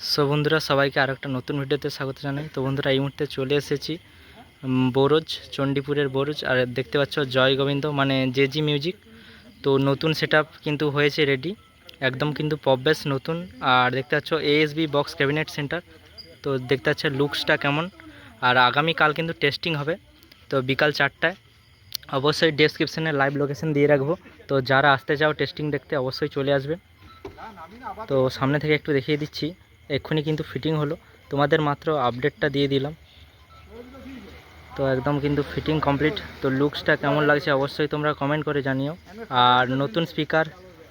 So বন্ধুরা, সবাইকে আর একটা নতুন ভিডিওতে স্বাগত জানাই। তো বন্ধুরা, এই মুহূর্তে চলে এসেছি বোরজ, চণ্ডীপুরের বোরজ। আর দেখতে পাচ্ছ, জয় গোবিন্দ মানে জেজি মিউজিক। তো নতুন সেট কিন্তু হয়েছে রেডি একদম কিন্তু পপ বেস নতুন। আর দেখতে পাচ্ছ এএসবি বক্স ক্যাবিনেট সেন্টার তো দেখতে পাচ্ছ লুকসটা কেমন। আর আগামীকাল কিন্তু টেস্টিং হবে, তো বিকাল চারটায়। অবশ্যই ডেসক্রিপশানে লাইভ লোকেশন দিয়ে রাখব। তো যারা আসতে চাও টেস্টিং দেখতে অবশ্যই চলে আসবে। তো সামনে থেকে একটু দেখিয়ে দিচ্ছি। এক্ষুনি কিন্তু ফিটিং হলো। তোমাদের মাত্র আপডেটটা দিয়ে দিলাম। তো একদম কিন্তু ফিটিং কমপ্লিট তো লুকসটা কেমন লাগছে অবশ্যই তোমরা কমেন্ট করে জানিও। আর নতুন স্পিকার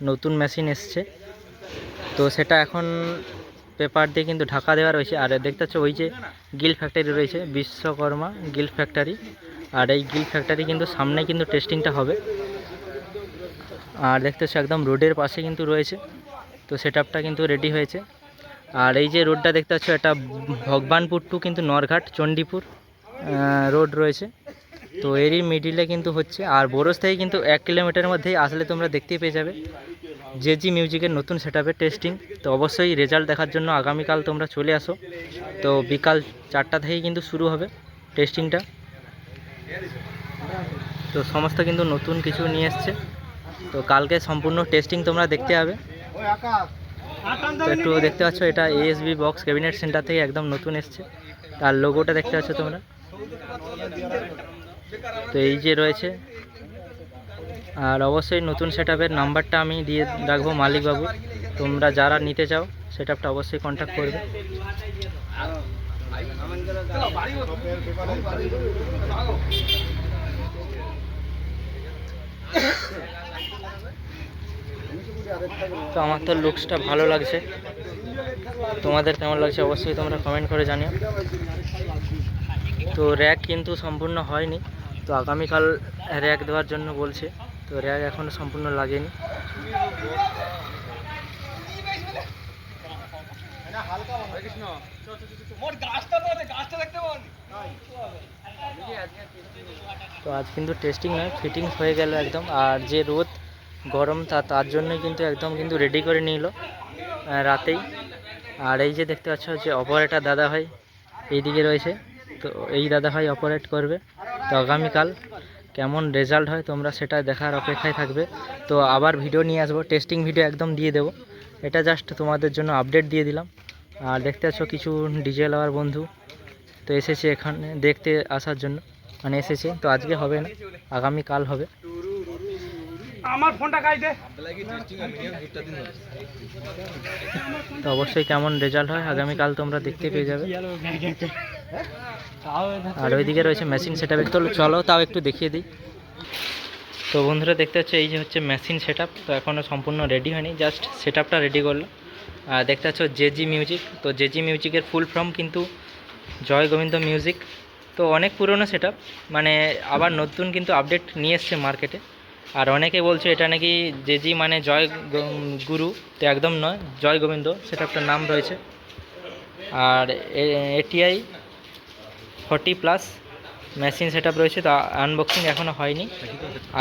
নতুন মেশিন এসছে। তো সেটা এখন পেপার দিয়ে কিন্তু ঢাকা দেওয়া রয়েছে। আর দেখতে পাচ্ছ ওই যে গিল ফ্যাক্টরি রয়েছে, বিশ্বকর্মা গিল ফ্যাক্টরি আর এই গিল ফ্যাক্টরি কিন্তু সামনে কিন্তু টেস্টিংটা হবে। আর দেখতে পাচ্ছ একদম রোডের পাশে কিন্তু রয়েছে। তো সেট কিন্তু রেডি হয়েছে। আর এই যে রোডটা দেখতে পাচ্ছ, এটা ভগবানপুর টু কিন্তু নরঘাট, চণ্ডীপুর রোড রয়েছে। তো এরই মিডিলে কিন্তু হচ্ছে, আর বোরস থেকে কিন্তু এক কিলোমিটারের মধ্যেই আসলে তোমরা দেখতেই পেয়ে যাবে। জেজি মিউজিকের নতুন সেট টেস্টিং তো অবশ্যই রেজাল্ট দেখার জন্য আগামীকাল তোমরা চলে আসো। তো বিকাল চারটা থেকেই কিন্তু শুরু হবে টেস্টিংটা তো সমস্ত কিন্তু নতুন কিছু নিয়ে এসছে। তো কালকে সম্পূর্ণ টেস্টিং তোমরা দেখতে হবে তো একটু দেখতে পাচ্ছ, এটা এএসবি বক্স ক্যাবিনেট সেন্টার থেকে একদম নতুন এসছে। তার লোগোটা দেখতে পাচ্ছ তোমরা। তো এই যে রয়েছে। আর অবশ্যই নতুন সেট নাম্বারটা আমি দিয়ে রাখব মালিকবাবু। তোমরা যারা নিতে চাও সেট অবশ্যই কন্ট্যাক্ট করবে। তো আমার তো লুকসটা ভালো লাগছে। তোমাদের কেমন লাগছে অবশ্যই তোমরা কমেন্ট করে জানিও। তো র্যাক কিন্তু সম্পূর্ণ হয়নি। তো আগামীকাল র্যাক দেওয়ার জন্য বলছে। তো র্যাক এখনও সম্পূর্ণ লাগেনি। তো আজ কিন্তু টেস্টিং নয় ফিটিংস হয়ে গেল একদম। আর যে রোদ গরম, তা তার জন্যই কিন্তু একদম কিন্তু রেডি করে নিল রাতেই। আর এই যে দেখতে পাচ্ছ যে অপারেটার দাদা ভাই এইদিকে রয়েছে, তো এই দাদা ভাই অপারেট করবে। তো আগামীকাল কেমন রেজাল্ট হয় তোমরা সেটা দেখার অপেক্ষায় থাকবে। তো আবার ভিডিও নিয়ে আসব টেস্টিং ভিডিও একদম দিয়ে দেবো। এটা জাস্ট তোমাদের জন্য আপডেট দিয়ে দিলাম। আর দেখতে পাচ্ছ কিছু ডিজে লাভার বন্ধু তো এসেছে এখানে, দেখতে আসার জন্য মানে এসেছে। তো আজকে হবে না, আগামীকাল হবে। আমার ফোনটা তো অবশ্যই কেমন রেজাল্ট হয় আগামীকাল তোমরা দেখতে পেয়ে যাবে। আর ওইদিকে রয়েছে মেশিন সেট তো চলো, তাও একটু দেখিয়ে দিই। তো বন্ধুরা দেখতে পাচ্ছ, এই যে হচ্ছে মেশিন সেট তো এখনও সম্পূর্ণ রেডি হয়নি জাস্ট সেট রেডি করল। আর দেখতে পাচ্ছ জেজি মিউজিক তো জেজি মিউজিকের ফুল ফর্ম কিন্তু জয় গোবিন্দ মিউজিক তো অনেক পুরনো সেট মানে আবার নতুন কিন্তু আপডেট নিয়ে এসছে মার্কেটে আর অনেকে বলছে এটা নাকি জেজি মানে জয় গুরু, তো একদম নয়, জয় গোবিন্দ সেটআপটার নাম রয়েছে। আর ATI forty plus machine setup রয়েছে, তো আনবক্সিং এখনও হয়নি।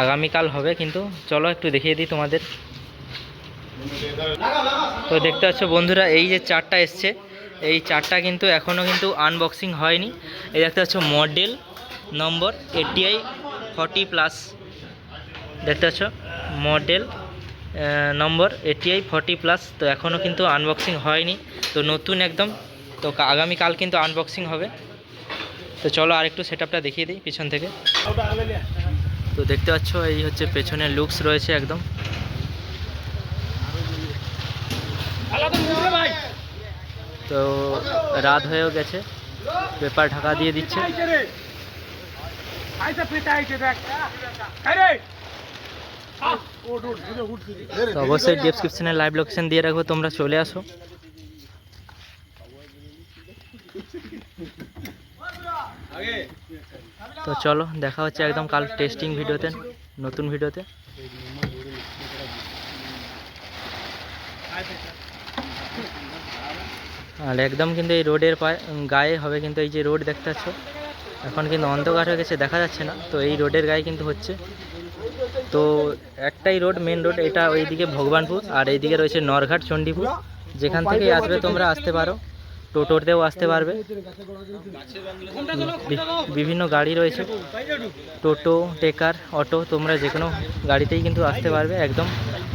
আগামীকাল হবে, কিন্তু চলো একটু দেখিয়ে দিই তোমাদের। তো দেখতে পাচ্ছ বন্ধুরা, এই যে চারটা এসছে, এই চারটা কিন্তু এখনও কিন্তু আনবক্সিং হয়নি। এই দেখতে পাচ্ছ model number ATI forty plus দেখতে পাচ্ছ? Model number ATI forty plus তো এখনও কিন্তু আনবক্সিং হয়নি। তো নতুন একদম, তো আগামীকাল কিন্তু আনবক্সিং হবে। তো চলো আরেকটু সেট আপটা দেখিয়ে দিই পিছন থেকে। তো দেখতে পাচ্ছ, এই হচ্ছে পেছনের লুকস রয়েছে একদম। তো রাত হয়েও গেছে, পেপার ঢাকা দিয়ে দিচ্ছে। তো অবশ্যই ডেসক্রিপশনে লাইভ লোকেশন দিয়ে রাখব, তোমরা চলে আসো। তো চলো, দেখা হচ্ছে একদম কাল টেস্টিং ভিডিওতে, নতুন ভিডিওতে। আর একদম কিন্তু এই রোডের পায়ে, গায়ে হবে কিন্তু এই যে রোড দেখতে পাচ্ছ, এখন কিন্তু অন্ধকার হয়ে গেছে, দেখা যাচ্ছে না। তো এই রোডের গায়ে কিন্তু হচ্ছে। তো একটাই রোড মেন রোড এটা ওইদিকে ভগবানপুর আর এইদিকে রয়েছে নরঘাট, চণ্ডীপুর। যেখান থেকেই আসবে তোমরা আসতে পারো। টোটোতেও আসতে পারবে। বিভিন্ন গাড়ি রয়েছে। টোটো, টেকার, অটো, তোমরা যে কোনো গাড়িতেই কিন্তু আসতে পারবে। একদম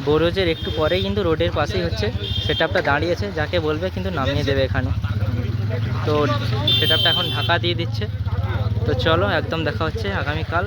বোরোজের একটু পরেই কিন্তু রোডের পাশেই হচ্ছে সেটআপটা দাঁড়িয়েছে, যাকে বলবে কিন্তু নামিয়ে দেবে এখানে। তো সেটআপটা এখন ঢাকা দিয়ে দিচ্ছে। তো চলো, একদম দেখা হচ্ছে আগামীকাল।